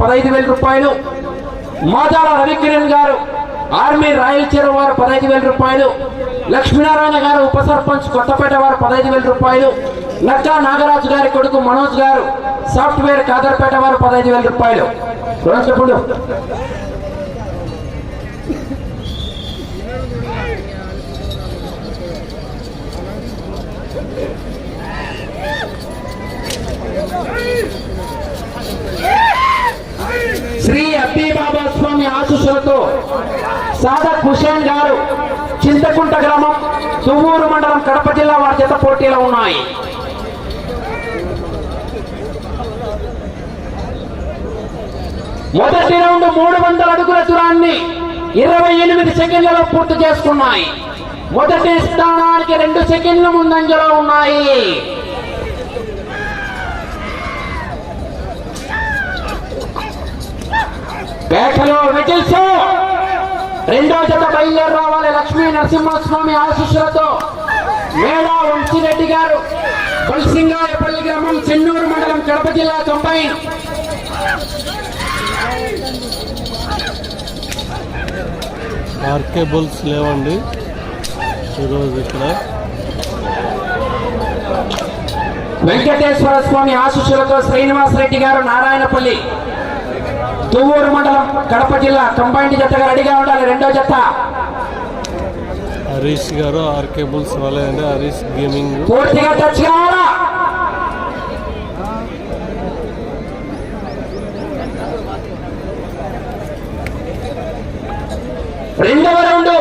పదహైదు వేల రూపాయలు. మాదాల రవికిరణ్ గారు ఆర్మీ రాయలచీర వారు పదహైదు వేల రూపాయలు. లక్ష్మీనారాయణ గారు ఉప సర్పంచ్ కొత్తపేట వారు పదహైదు వేల రూపాయలు. నక్కా నాగరాజు గారి కొడుకు మనోజ్ గారు సాఫ్ట్వేర్ కాదర్పేట వారు పదహైదు వేల రూపాయలు. చెప్పండి. హుసేన్ గారు చింతకుంట గ్రామం తువ్వూరు మండలం కడప జిల్లా వారి చేత పోటీలో ఉన్నాయి. మొదటి రౌండ్ మూడు వందల అడుగుల దూరాన్ని ఇరవై ఎనిమిది సెకండ్లలో పూర్తి చేసుకున్నాయి. మొదటి స్థానానికి రెండు సెకండ్ల ముందంజలో ఉన్నాయి. పేటలో విజిల్స్! రెండో జత బయలుదేరి రావాలి. లక్ష్మీ నరసింహస్వామి ఆశీస్సులతో మేడా వంశీరెడ్డి గారు బల్సింగాయపల్లి గ్రామం చెన్నూరు మండలం కడప జిల్లా కంబైన్ ఆర్కే బుల్స్ లేవండి. ఈరోజు ఇక్కడ. వెంకటేశ్వర స్వామి ఆశీస్సులతో శ్రీనివాస్ రెడ్డి గారు నారాయణపల్లి. తువ్వూరు మండలం కడప జిల్లా కంబైన్డ్ జతగా రెడీగా ఉండాలి. రెండో జత. హరీష్ గారు ఆర్కే బుల్స్ రాలేదండి హరీష్ గేమింగ్. పూర్తిగా టచ్ కావాలా? రెండవ రౌండ్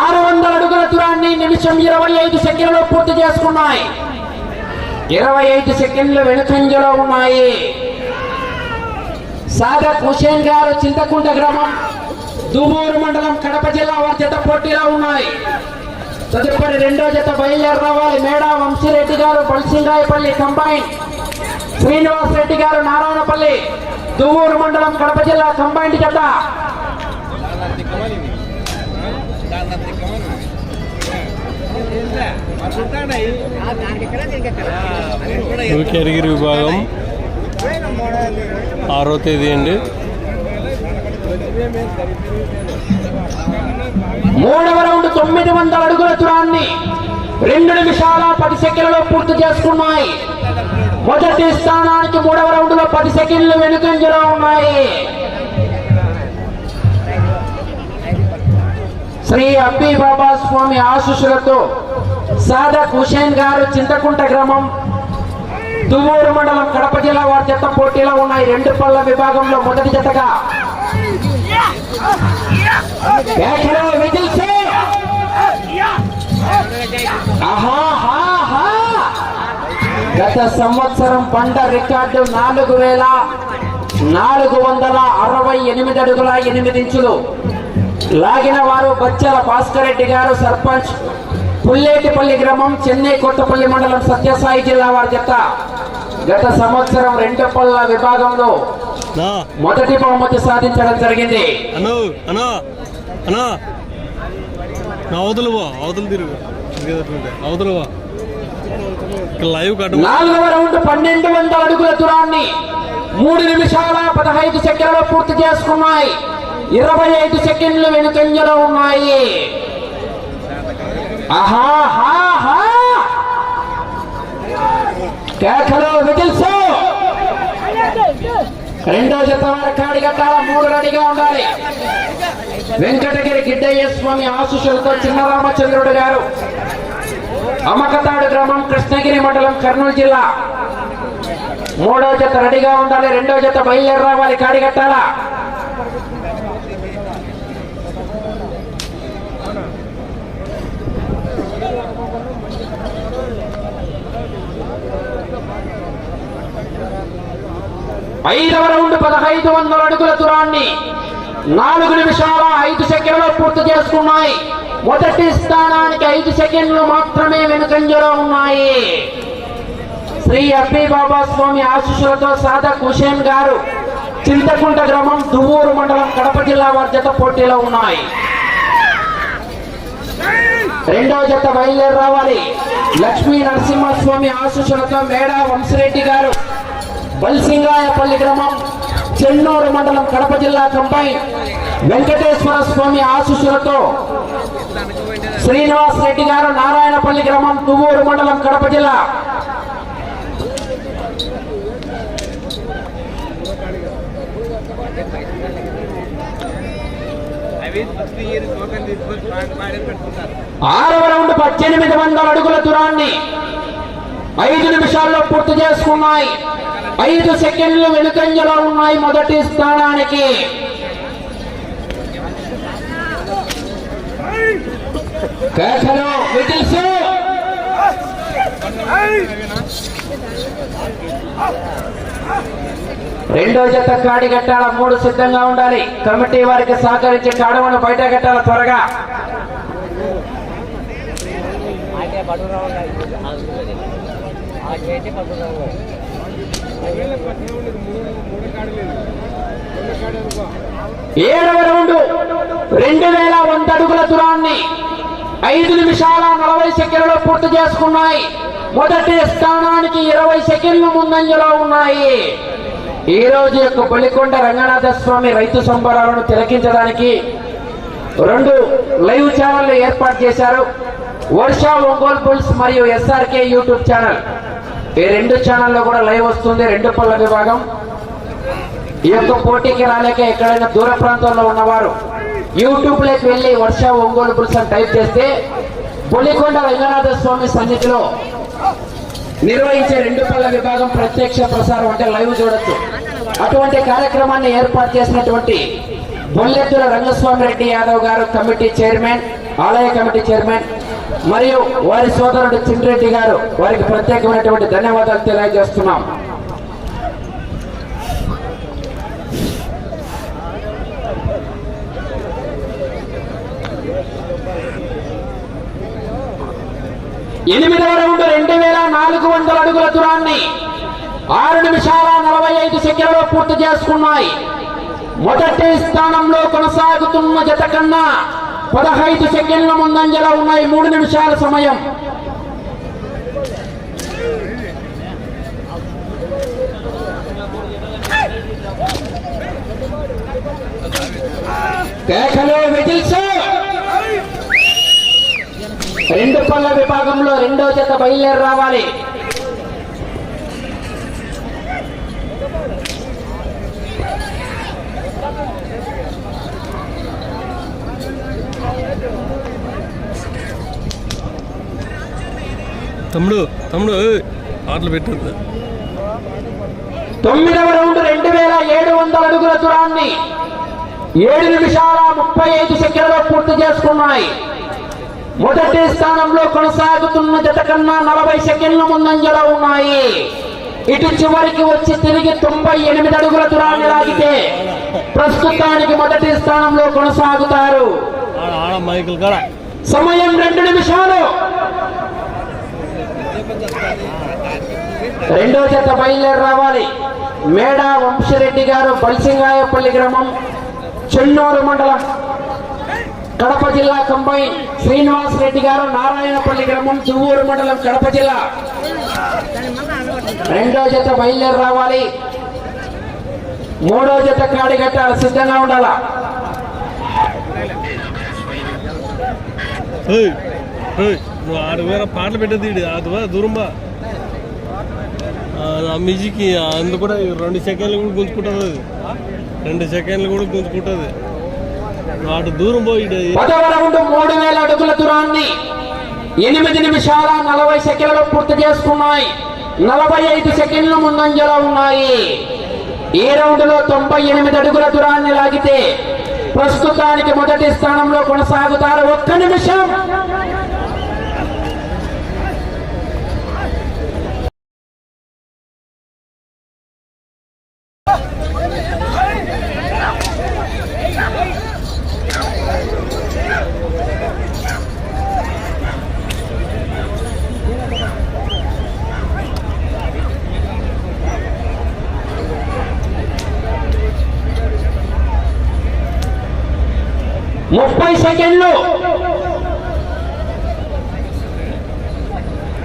ఆరు వందల అడుగుల దూరాన్ని నిమిషం ఇరవై ఐదు సెకండ్లు పూర్తి చేసుకున్నాయి. ఇరవై ఐదు సెకండ్లు వెనుకంజలో ఉన్నాయి. సాదత్ హుసేన్ గారు చింతకుంట గ్రామం దుమూరు మండలం కడప జిల్లా వారి జత పోటీలో ఉన్నాయి. తదుపరి రెండో జత బయలుదేరి రావాలి మేడా వంశీరెడ్డి గారు పలసింగాయపల్లి కంబైన్ శ్రీనివాస్ రెడ్డి గారు నారాయణపల్లి దువ్వూరు మండలం కడప జిల్లా కంబైన్ జత. విభాగం. ఆరో తేదీ అండి. మూడవ రౌండ్ తొమ్మిది వందల అడుగుల దూరాన్ని రెండు నిమిషాల పది సెకండ్లలో పూర్తి చేసుకున్నాయి. మొదటి స్థానానికి మూడవ రౌండ్లో పది సెకండ్లు వెనుకంజలో ఉన్నాయి. శ్రీ అబ్బి బాబా స్వామి ఆశీస్సులతో సాదక్ హుసేన్ గారు చింతకుంట గ్రామం దువ్వూరు మండలం కడప జిల్లా వారి జత పోటీలో ఉన్నాయి. రెండు పళ్ళ విభాగంలో మొదటి జతగా. గత సంవత్సరం పంట రికార్డు నాలుగు వేల నాలుగు వందల అరవై ఎనిమిది అడుగుల ఎనిమిది ఇంచులు. లాగిన వారు బచ్చల భాస్కర్ రెడ్డి గారు సర్పంచ్. పుల్లేటిపల్లి గ్రామం చెన్నై కొత్తపల్లి మండలం సత్యసాయి జిల్లా వారి జత. గత సంవత్సరం రెండు పళ్ళ విభాగంలో మొదటి బహుమతి సాధించడం జరిగింది. అవతలు అవతలు తిరుగు. అవతలు లైవ్ నాలుగవ రౌండ్ పన్నెండు వందల అడుగుల దూరాన్ని మూడు నిమిషాల పదహైదు సెకండ్లలో పూర్తి చేసుకున్నాయి. ఇరవై ఐదు సెకండ్లు వెనుకంజలో ఉన్నాయి. ఆహాహాహా. కేకలు రెండో జత వారి కాడి మూడు రెడీగా ఉండాలి. వెంకటగిరి గిడ్డయ్య స్వామి ఆశీస్సులతో చిన్నరామచంద్రుడు గారు అమ్మకతాడు గ్రామం కృష్ణగిరి మండలం కర్నూలు జిల్లా. మూడో జత రెడీగా ఉండాలి రెండో జత బయలుదేరి రావాలి కాడి ఐదవ రౌండ్ పదహైదు వందల అడుగుల దూరాన్ని నాలుగు నిమిషాల ఐదు సెకండ్లు పూర్తి చేసుకున్నాయి. మొదటి స్థానానికి ఐదు సెకండ్లు మాత్రమే వెనుకంజలో ఉన్నాయి. శ్రీ అబ్బి బాబా స్వామి ఆశీస్సులతో సాధక్ హుసేన్ గారు చింతకుంట గ్రామం దువ్వూరు మండలం కడప జిల్లా వారి జత పోటీలో ఉన్నాయి. రెండవ జత బయలుదేరి రావాలి. లక్ష్మీ నరసింహస్వామి ఆశీస్సులతో మేడా వంశరెడ్డి గారు బల్సింగాయపల్లి గ్రామం చెన్నూరు మండలం కడప జిల్లా కంబైన్ వెంకటేశ్వర స్వామి ఆశీస్సులతో శ్రీనివాస్ రెడ్డి గారు నారాయణపల్లి గ్రామం తువ్వూరు మండలం కడప జిల్లా. ఆరవ రౌండ్ పద్దెనిమిది వందల అడుగుల దూరాన్ని ఐదు నిమిషాల్లో పూర్తి చేసుకున్నాయి. ఐదు సెకండ్లు వెనుకంజలో ఉన్నాయి మొదటి స్థానానికి. రెండో జత కాడి కట్టాల మూడు సిద్ధంగా ఉండాలి. కమిటీ వారికి సహకరించి కాడవను బయట కట్టాల త్వరగా. పడుతున్నాం ఏడవ రౌండ్ రెండు వేల వంద అడుగుల దూరాన్ని ఐదు నిమిషాల నలభై సెకండ్లు పూర్తి చేసుకున్నాయి. మొదటి స్థానానికి ఇరవై సెకండ్లు ముందంజలో ఉన్నాయి. ఈ రోజు యొక్క బలికొండ రంగనాథ స్వామి రైతు సంబరాలను తిలకించడానికి రెండు లైవ్ ఛానళ్ళు ఏర్పాటు చేశారు. వర్ష ఒంగోల్ బుల్స్ మరియు ఎస్ఆర్కే యూట్యూబ్ ఛానల్. ఈ రెండు ఛానల్లో కూడా లైవ్ వస్తుంది. రెండు పళ్ళ విభాగం. ఈ యొక్క పోటీకి రాలేక ఎక్కడైనా దూర ప్రాంతంలో ఉన్నవారు యూట్యూబ్లోకి వెళ్ళి వర్ష ఒంగోలు పులుసు టైప్ చేస్తే పులికొండ రంగనాథ స్వామి సన్నిధిలో నిర్వహించే రెండు పళ్ళ విభాగం ప్రత్యక్ష ప్రసారం అంటే లైవ్ చూడొచ్చు. అటువంటి కార్యక్రమాన్ని ఏర్పాటు చేసినటువంటి బొల్లెత్తుల రంగస్వామి రెడ్డి యాదవ్ గారు కమిటీ చైర్మన్ ఆలయ కమిటీ చైర్మన్ మరియు వారి సోదరుడు చిండ్రెడ్డి గారు వారికి ప్రత్యేకమైనటువంటి ధన్యవాదాలు తెలియజేస్తున్నాం. ఎనిమిదవ రౌండ్ రెండు వేల నాలుగు వందల అడుగుల దూరాన్ని ఆరు నిమిషాల నలభై ఐదు సెకండ్లో పూర్తి చేసుకున్నాయి. మొదటి స్థానంలో కొనసాగుతున్న జత కన్నా పదహైదు సెకండ్ల ముందంజలో ఉన్నాయి. మూడు నిమిషాల సమయం. కేకలు విజిల్స్. రెండు పళ్ళ విభాగంలో రెండో జత బయలుదేరి రావాలి. తమ్ముడు తమ్ముడు ఆటలు పెట్టద్దు తొమ్మిదవ రౌండ్ రెండు వేల ఏడు వందల అడుగుల దూరాన్ని ఏడు నిమిషాల ముప్పై ఐదు సెకండ్లో పూర్తి చేసుకున్నాయి. మొదటి స్థానంలో కొనసాగుతున్న జత కన్నా నలభై సెకండ్ల ముందంజలో ఉన్నాయి. ఇటు చివరికి వచ్చి తిరిగి తొంభై ఎనిమిది అడుగుల దూరాన్ని లాగితే ప్రస్తుతానికి మొదటి స్థానంలో కొనసాగుతారు. సమయం రెండు నిమిషాలు. రెండో జత బయలుదేరి రావాలి. మేడ వంశరెడ్డి గారు బల్సింగాయపల్లి గ్రామం చెన్నూరు మండలం కడప జిల్లా కంబైన్ శ్రీనివాస్ రెడ్డి గారు నారాయణపల్లి గ్రామం తువ్వూరు మండలం కడప జిల్లా. రెండో జత బయలుదేరి రావాలి. మూడో జత కాడిగట్టాలి సిద్ధంగా ఉండాలా? నువ్వు ఆడు వేరే పాటలు పెట్టద్దు అది దూరం బా. ఆ, మ్యూజిక్ అందు కూడా రెండు సెకండ్లు కూడా గుంజుకుంటుంది అది. రెండు సెకండ్లు కూడా గుంజుకుంటుంది. అటు దూరం పోయి రౌండ్ మూడు వేల అడుగుల దూరాన్ని ఎనిమిది నిమిషాల నలభై సెకండ్లు పూర్తి చేసుకున్నాయి. నలభై ఐదు సెకండ్లు ముందంజలో ఉన్నాయి. ఈ రౌండ్లో తొంభై ఎనిమిది అడుగుల దూరాన్ని లాగితే ప్రస్తుతానికి మొదటి స్థానంలో కొనసాగుతారు ఒక్క నిమిషం.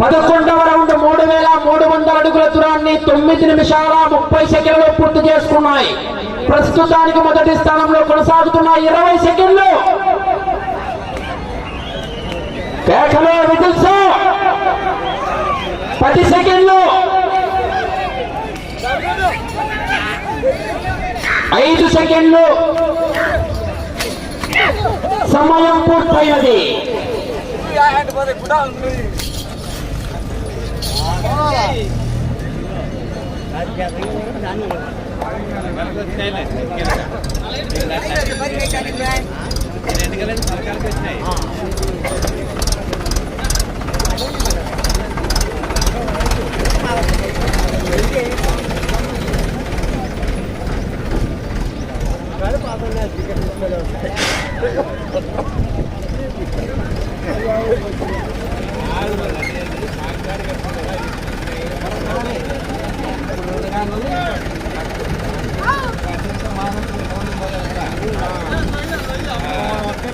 పదకొండవ రౌండ్ మూడు వేల మూడు వందల అడుగుల దూరాన్ని తొమ్మిది నిమిషాల ముప్పై సెకండ్లు పూర్తి చేసుకున్నాయి. ప్రస్తుతానికి మొదటి స్థానంలో కొనసాగుతున్న ఇరవై సెకండ్లు. కేకలో పది సెకండ్లు. ఐదు సెకండ్లు. సమయం పూర్తయినది. వచ్చినాయి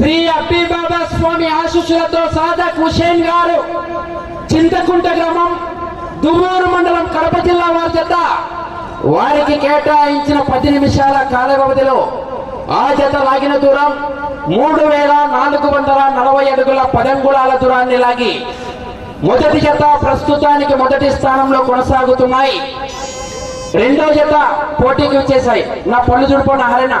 శ్రీ అబ్బిబాబా స్వామి ఆశీస్సులతో సాదక్ హుసేన్ గారు చింతకుంట గ్రామం దువ్వూరు మండలం కడప జిల్లా వారి చేత వారికి కేటాయించిన పది నిమిషాల కాల వ్యవధిలో ఆ జత లాగిన దూరం మూడు వేల నాలుగు వందల నలభై అడుగుల పదంగుళాల దూరాన్ని లాగి మొదటి జత ప్రస్తుతానికి మొదటి స్థానంలో కొనసాగుతున్నాయి. రెండో జత పోటీకి వచ్చేసాయి. నా పళ్ళు చూడిపోయిన హరేనా?